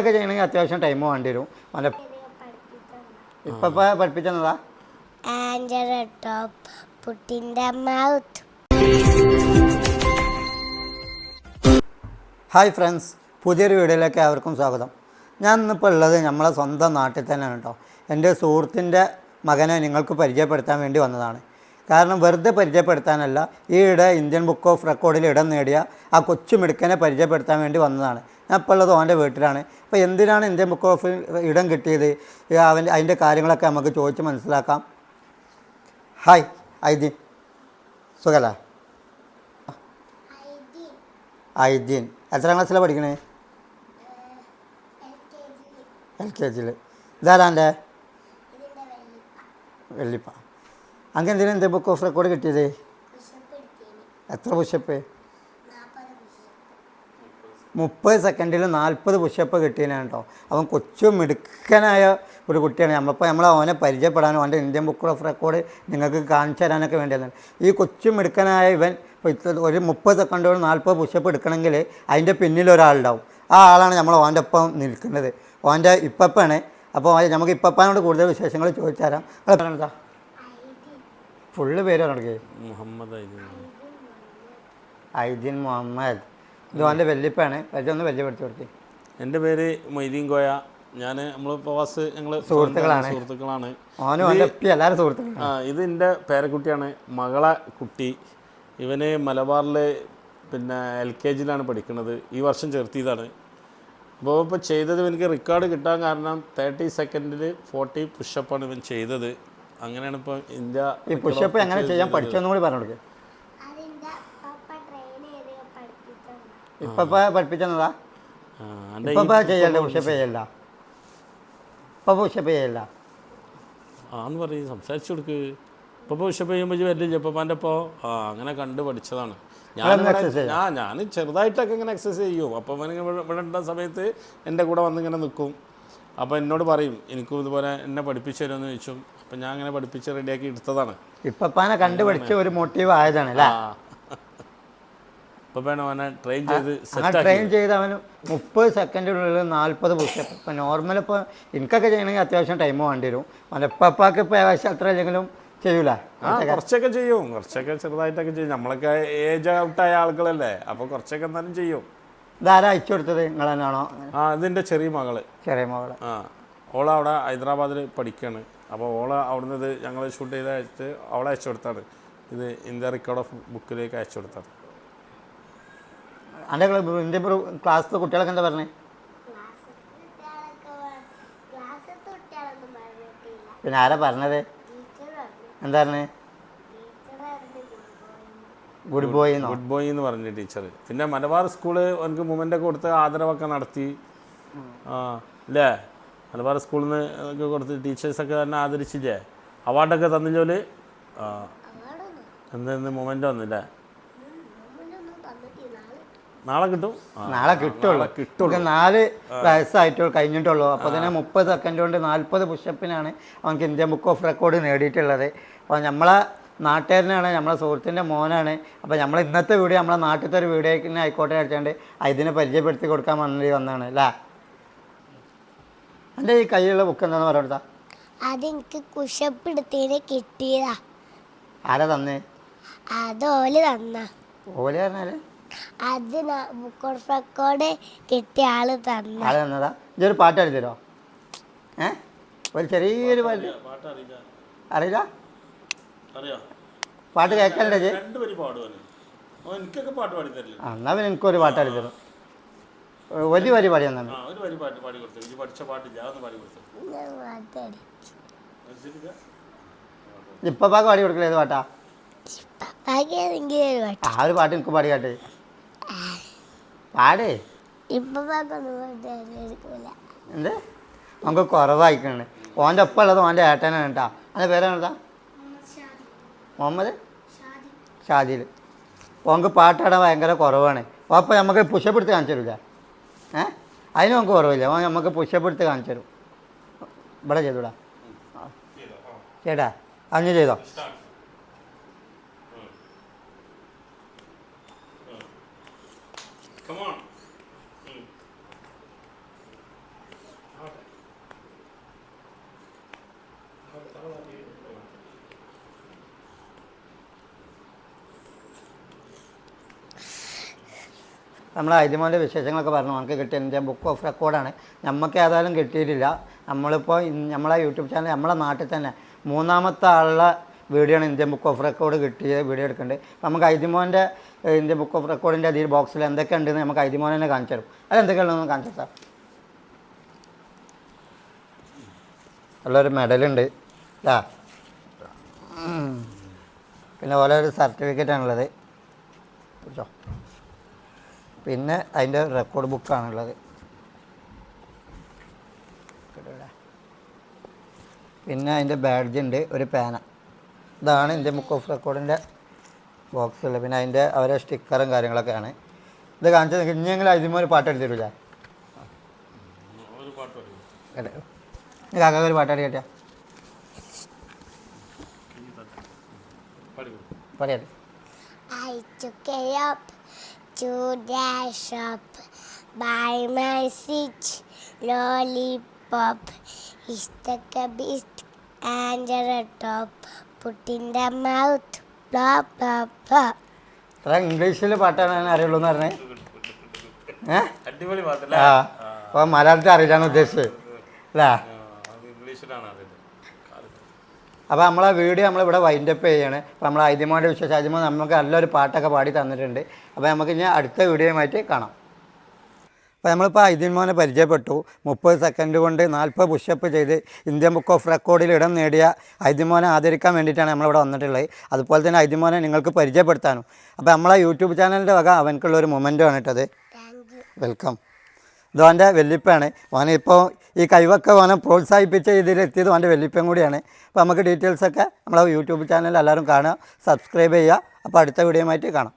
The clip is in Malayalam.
ഒക്കെ ചെയ്യണമെങ്കിൽ അത്യാവശ്യം ടൈം വേണ്ടി വരും. നല്ല ഇപ്പൊ പഠിപ്പിച്ചതാ ടോപ്പ് മൗത്ത് ഹായ് ഫ്രണ്ട്സ് പുതിയൊരു വീഡിയോയിലേക്ക് ഏവർക്കും സ്വാഗതം. ഞാൻ ഇന്നിപ്പോൾ ഉള്ളത് നമ്മളെ സ്വന്തം നാട്ടിൽ തന്നെയാണ് കേട്ടോ. എന്റെ സുഹൃത്തിന്റെ മകനെ നിങ്ങൾക്ക് പരിചയപ്പെടുത്താൻ വേണ്ടി വന്നതാണ്. കാരണം വെറുതെ പരിചയപ്പെടുത്താനല്ല ഈയിടെ ഇന്ത്യൻ ബുക്ക് ഓഫ് റെക്കോർഡിൽ ഇടം നേടിയ ആ കൊച്ചു മിടുക്കനെ പരിചയപ്പെടുത്താൻ വേണ്ടി വന്നതാണ്. ഞാൻ ഇപ്പോൾ ഉള്ളത് ഓന്റെ വീട്ടിലാണ്. അപ്പോൾ എന്തിനാണ് ഇന്ത്യൻ ബുക്ക് ഓഫിൽ ഇടം കിട്ടിയത്? അവൻ അതിന്റെ കാര്യങ്ങളൊക്കെ നമുക്ക് ചോദിച്ച് മനസ്സിലാക്കാം. ഹായ് ഐദീൻ. സുഖല ഐദീൻ. എത്രാം ക്ലാസ്സിലാണ് പഠിക്കണേ? എൽ കെ ജിയിൽ ഇതാരാ എന്റെ? വെള്ളിപ്പ. അങ്ങനെ എന്തിനാ എന്റെ ബുക്ക് ഓഫ് റെക്കോർഡ് കിട്ടിയത്? എത്ര പുഷപ്പ് മുപ്പത് സെക്കൻഡിൽ നാൽപ്പത് പുഷപ്പ് കിട്ടിയതിനാണ് കേട്ടോ അവൻ കൊച്ചു മിടുക്കനായ ഒരു കുട്ടിയാണ്. നമ്മളിപ്പോൾ നമ്മൾ അവനെ പരിചയപ്പെടാനും അവന്റെ ഇന്ത്യൻ ബുക്ക് ഓഫ് റെക്കോർഡ് നിങ്ങൾക്ക് കാണിച്ചു തരാനൊക്കെ വേണ്ടിയാണ് ഈ കൊച്ചു മിടുക്കനായ ഇവൻ ഇപ്പോൾ ഇത്ര ഒരു മുപ്പത് സെക്കൻഡോട് നാൽപ്പത് പുഷപ്പ് എടുക്കണമെങ്കിൽ അതിന്റെ പിന്നിൽ ഒരാളുണ്ടാവും. ആ ആളാണ് നമ്മൾ ഓന്റെ ഒപ്പം നിൽക്കുന്നത്. ഓന്റെ ഇപ്പപ്പാണ്. അപ്പോൾ നമുക്ക് ഇപ്പപ്പാനോട് കൂടുതൽ വിശേഷങ്ങൾ ചോദിച്ചു തരാം. എന്താ ഫുള്ള് പേര് മുഹമ്മദ് ഐദീൻ മുഹമ്മദ്. ഇത് വല്യപ്പാണ് വെല്ലിപ്പാണ് ഒന്ന് വല്യപ്പെടുത്തി കൊടുത്തി എന്റെ പേര് മൊയ്തീൻ കോയ. ഞാൻ നമ്മൾ പ്രവാസ് ഞങ്ങൾ സുഹൃത്തുക്കളാണ്. സുഹൃത്തുക്കളാണ്. ഓനും എല്ലാവരും സുഹൃത്തുക്കൾ ആ ഇത് എന്റെ പേരക്കുട്ടിയാണ്. മകളെ കുട്ടി. ഇവന് മലബാറിൽ പിന്നെ എൽ കെ ജിയിലാണ് പഠിക്കുന്നത് ഈ വർഷം ചേർത്തിയതാണ്. അപ്പോൾ ഇപ്പോൾ ചെയ്തത് എനിക്ക് റെക്കോർഡ് കിട്ടാൻ കാരണം തേർട്ടി സെക്കൻഡിൽ ഫോർട്ടി പുഷപ്പാണ് ഇവൻ ചെയ്തത്. അങ്ങനെയാണ് ഇപ്പോൾ ഇന്ത്യ ഈ പുഷപ്പ് എങ്ങനെ ചെയ്യാൻ പഠിച്ചെന്നും കൂടി പറഞ്ഞു കൊടുക്കുക അതിന്റെ പപ്പ ട്രെയിൻ ചെയ്ത് പഠിപ്പിച്ചതാണ് ഇപ്പം എന്റെ ഇപ്പം ചെയ്യല്ല പുഷപ്പ് ചെയ്യല്ല? ഇപ്പം പുഷപ്പ് ചെയ്യല്ല? ആന്ന് പറയും സംസാരിച്ചു കൊടുക്ക്. ഇപ്പൊ പുഷപ്പ് ചെയ്യുമ്പോൾ വരില്ല ഇപ്പന്റെ ഇപ്പോൾ ആ അങ്ങനെ കണ്ട് പഠിച്ചതാണ്. ഞാൻ ആ ഞാൻ ചെറുതായിട്ടൊക്കെ ഇങ്ങനെ എക്സസൈസ് ചെയ്യും. അപ്പോൾ അവൻ ഇവിടെ ഉണ്ടാകുന്ന സമയത്ത് എന്റെ കൂടെ വന്ന് ഇങ്ങനെ നിൽക്കും അപ്പോൾ എന്നോട് പറയും എനിക്കും ഇതുപോലെ എന്നെ പഠിപ്പിച്ചു തരുമെന്ന് ചോദിച്ചു. അപ്പം ഞാൻ അങ്ങനെ പഠിപ്പിച്ച് റെഡിയാക്കി എടുത്തതാണ്. ഇപ്പൊ കണ്ടുപിടിച്ച ഒരു മോട്ടീവ് ആയതാണ് അല്ലേ? ഇപ്പം വേണം അവനെ ട്രെയിൻ ചെയ്ത് അവൻ ട്രെയിൻ ചെയ്ത് അവന് മുപ്പത് സെക്കൻഡിനുള്ളിൽ നാൽപ്പത് പുഷപ്പ് ഇപ്പം നോർമൽ ഇപ്പോൾ എനിക്കൊക്കെ ചെയ്യണമെങ്കിൽ അത്യാവശ്യം ടൈം വേണ്ടി വരും. അവന്റെ ഇപ്പപ്പാക്ക് ഇപ്പോൾ ഏകദേശം അത്ര ഇല്ലെങ്കിലും ചെയ്യൂല. ആ കുറച്ചൊക്കെ ചെയ്യും. കുറച്ചൊക്കെ ചെറുതായിട്ടൊക്കെ ചെയ്യും. നമ്മളൊക്കെ ഏജ് ഔട്ടായ ആളുകളല്ലേ അപ്പോൾ കുറച്ചൊക്കെ എന്തായാലും ചെയ്യും. ഇതാരാ അയച്ചു കൊടുത്തത്? നിങ്ങൾ തന്നെയാണോ? ആ ഇതിന്റെ ചെറിയ മകൾ. ചെറിയ മകൾ. ആ ഓള അവിടെ ഹൈദരാബാദിൽ പഠിക്കുകയാണ് അപ്പോൾ ഓള അവിടുന്ന് ഇത് ഞങ്ങൾ ഷൂട്ട് ചെയ്ത് അയച്ചിട്ട് അവളെ അയച്ചു കൊടുത്താണ്. ഇത് ഇന്ത്യ റെക്കോർഡ് ഓഫ് ബുക്കിലേക്ക് അയച്ചു കൊടുത്താണ്. എന്റെ എന്റെ ക്ലാസ്സിലെ കുട്ടികളൊക്കെ എന്താ പറഞ്ഞത് പറഞ്ഞിട്ടില്ല പിന്നെ ആരാ പറഞ്ഞത്? ടീച്ചർ പറഞ്ഞു? എന്താ പറഞ്ഞത് ഗുഡ് ബോയ് ഗുഡ് ബോയ് എന്ന് പറഞ്ഞ ടീച്ചർ പിന്നെ മലബാർ സ്കൂൾ എനിക്ക് മൂമെന്റ് ഒക്കെ കൊടുത്ത് ആദരവൊക്കെ നടത്തി. ആ അല്ലേ മലബാർ സ്കൂളിൽ നിന്ന് ഒക്കെ കൊടുത്ത് ടീച്ചേഴ്സൊക്കെ തന്നെ ആദരിച്ചില്ലേ? അവാർഡൊക്കെ തന്നില്ലോൽ? ആ. എന്തെന്ന്? മൂമെന്റ് വന്നില്ലേ നാളെ നാളെ കിട്ടും നാളെ കിട്ടുള്ളൂ. കിട്ടുള്ളൂ നാല് വയസ്സായിട്ടുള്ളൂ കഴിഞ്ഞിട്ടുള്ളൂ. അപ്പോൾ തന്നെ മുപ്പത് സെക്കൻഡ് കൊണ്ട് നാൽപ്പത് പുഷപ്പിനാണ് അവനക്ക് ഇന്ത്യ ബുക്ക് ഓഫ് റെക്കോർഡ് നേടിയിട്ടുള്ളത്. അപ്പോൾ നമ്മളെ നാട്ടുകാരനാണ് നമ്മളെ സുഹൃത്തിന്റെ മോനാണ്. അപ്പോൾ നമ്മൾ ഇന്നത്തെ വീഡിയോ നമ്മളെ നാട്ടിലത്തെ ഒരു വീഡിയോ ആയിക്കോട്ടെ അടിച്ചാണ്ട് ഇതിനെ പരിചയപ്പെടുത്തി കൊടുക്കാൻ വേണ്ടി വന്നതാണ് അല്ലേ? എന്റെ ഈ കയ്യിലുള്ള ബുക്ക് എന്താണെന്ന് പറഞ്ഞാ അതെനിക്ക് കുശപ്പെടുത്തതിന് കിട്ടിയതാ. ആരാ തന്നേ? അത് ഓൽ തന്ന. ഓൽ പറഞ്ഞാൽ അത് ബുക്ക് ഓഫ് റെക്കോർഡ് കിട്ടിയ ആൾ തന്നെ. ആൾ തന്നതാ? ഇതൊരു പാട്ട് എഴുതി ഏ? ഒരു ചെറിയൊരു പാട്ട്. അറിയില്ല? അറിയാം. പാട്ട് കേൾക്കാനുണ്ടോ രണ്ട് വരി പാടുവാന്. ഓ എനിക്കൊക്കെ പാട്ട് പാടി തരില്ല ആ, എന്നാ പിന്നെ എനിക്കൊരു പാട്ട് എഴുതി വലിയ ഒരു വരി പാടി തന്നെ ആ ഒരു വരി പാട്ട് പാടി ഒരു പാട്ട്. ആ ഒരു പാട്ട് എനിക്ക് പാടി കാട്ടെ. പാടേ. എന്ത്? നമുക്ക് കുറവായിക്കണ്. ഓന്റെ ഒപ്പം ഉള്ളത് ഓന്റെ ഏട്ടനാണ് കേട്ടോ. അതിന്റെ പേരാണ് കേട്ടാ മുഹമ്മദ്? ഷാദിൽ ഓങ്ക് പാട്ടാടാൻ ഭയങ്കര കുറവാണ്. അപ്പോൾ നമുക്ക് പുഷപ്പ് എടുത്ത് കാണിച്ചു തരില്ല ഏ? അതിന് നമുക്ക് കുറവില്ല. ഓൻ നമുക്ക് പുഷപ്പ് എടുത്ത് കാണിച്ചു തരും. ഇവിടെ ചെയ്തൂടാ. ചേട്ടാ അങ്ങനെ ചെയ്തോ? നമ്മൾ ഐതിമോന്റെ വിശേഷങ്ങളൊക്കെ പറഞ്ഞു. നമുക്ക് കിട്ടിയ ഇന്ത്യൻ ബുക്ക് ഓഫ് റെക്കോർഡാണ് നമുക്ക് ഏതായാലും കിട്ടിയിട്ടില്ല. നമ്മളിപ്പോൾ നമ്മളെ യൂട്യൂബ് ചാനൽ നമ്മളെ നാട്ടിൽ തന്നെ മൂന്നാമത്തെ ആളുടെ വീഡിയോ ആണ് ഇന്ത്യൻ ബുക്ക് ഓഫ് റെക്കോർഡ് കിട്ടിയ വീഡിയോ എടുക്കുന്നുണ്ട് അപ്പോൾ നമുക്ക് ഐതിമോന്റെ ഇന്ത്യൻ ബുക്ക് ഓഫ് റെക്കോർഡിന്റെ അതിൽ ബോക്സിൽ എന്തൊക്കെ ഉണ്ടെന്ന് നമുക്ക് ഐതിമോൻ തന്നെ കാണിച്ചു തരും. അത് ഉണ്ടെന്ന് കാണിച്ചു സാർ. നല്ലൊരു മെഡലുണ്ട് ഇതാ. പിന്നെ ഓരോ ഒരു സർട്ടിഫിക്കറ്റാണുള്ളത് ആണുള്ളത്. പിന്നെ അതിന്റെ റെക്കോർഡ് ബുക്കാണുള്ളത് പിന്നെ അതിന്റെ ബാഡ്ജ് ഉണ്ട് ഒരു പേന. ഇതാണ് ഇന്ത്യൻ ബുക്ക് ഓഫ് റെക്കോർഡിന്റെ ബോക്സ് ഉള്ളത്. പിന്നെ അതിന്റെ അവരെ സ്റ്റിക്കറും കാര്യങ്ങളൊക്കെയാണ് ഇത് കാണിച്ചത് ഇനിയെങ്കിലും അതിന് ഒരു പാട്ട് എടുത്തിട്ടില്ല ഒരു പാട്ടാടി കേട്ടോ പാടി പറയാം. I took a up to the shop, by my seat. lollipop. is the beast and the top, put in the mouth, blah blah blah. ഇത്ര ഇംഗ്ലീഷിൽ പാട്ടാണ് ഞാൻ അറിയുള്ളൂ എന്ന് പറഞ്ഞേ. ഏ? അടിപൊളി പാട്ടല്ലേ ആ. അപ്പോൾ മലയാളത്തിൽ അറിയില്ല ഉദ്ദേശിച്ചത്. അല്ലേ? അത് ഇംഗ്ലീഷിലാണ് അതിന്റെ അപ്പോൾ നമ്മളെ വീഡിയോ നമ്മളിവിടെ വൈൻഡപ്പ് ചെയ്യാണ്. അപ്പോൾ നമ്മൾ ആദ്യമായിട്ട് വിശേഷം ആദ്യമായി നമുക്ക് നല്ലൊരു പാട്ടൊക്കെ പാടി തന്നിട്ടുണ്ട്. അപ്പോൾ നമുക്ക് ഇനി അടുത്ത വീഡിയോയുമായിട്ട് കാണാം. അപ്പോൾ നമ്മളിപ്പോൾ ഐതിമോനെ പരിചയപ്പെട്ടു. മുപ്പത് സെക്കൻഡ് കൊണ്ട് നാൽപ്പത് പുഷപ്പ് ചെയ്ത് ഇന്ത്യൻ ബുക്ക് ഓഫ് റെക്കോർഡിൽ ഇടം നേടിയ ഐതിമോനെ ആദരിക്കാൻ വേണ്ടിയിട്ടാണ് നമ്മളിവിടെ വന്നിട്ടുള്ളത്. അതുപോലെ തന്നെ ഐതിമോനെ നിങ്ങൾക്ക് പരിചയപ്പെടുത്താനും. അപ്പോൾ നമ്മളെ യൂട്യൂബ് ചാനലിന്റെ വക അവനക്കുള്ള ഒരു മൊമെന്റാണ് കേട്ടത് വെൽക്കം ഇത് അവന്റെ വെല്ലിപ്പാണ് ഓനിപ്പോൾ ഈ കഴിവൊക്കെ ഓനെ പ്രോത്സാഹിപ്പിച്ച ഇതിലെത്തിയത് അവന്റെ വെല്ലിപ്പം കൂടിയാണ്. അപ്പോൾ നമുക്ക് ഡീറ്റെയിൽസൊക്കെ നമ്മളെ യൂട്യൂബ് ചാനൽ എല്ലാവരും കാണുക സബ്സ്ക്രൈബ് ചെയ്യുക. അപ്പോൾ അടുത്ത വീഡിയോയുമായിട്ട് കാണാം.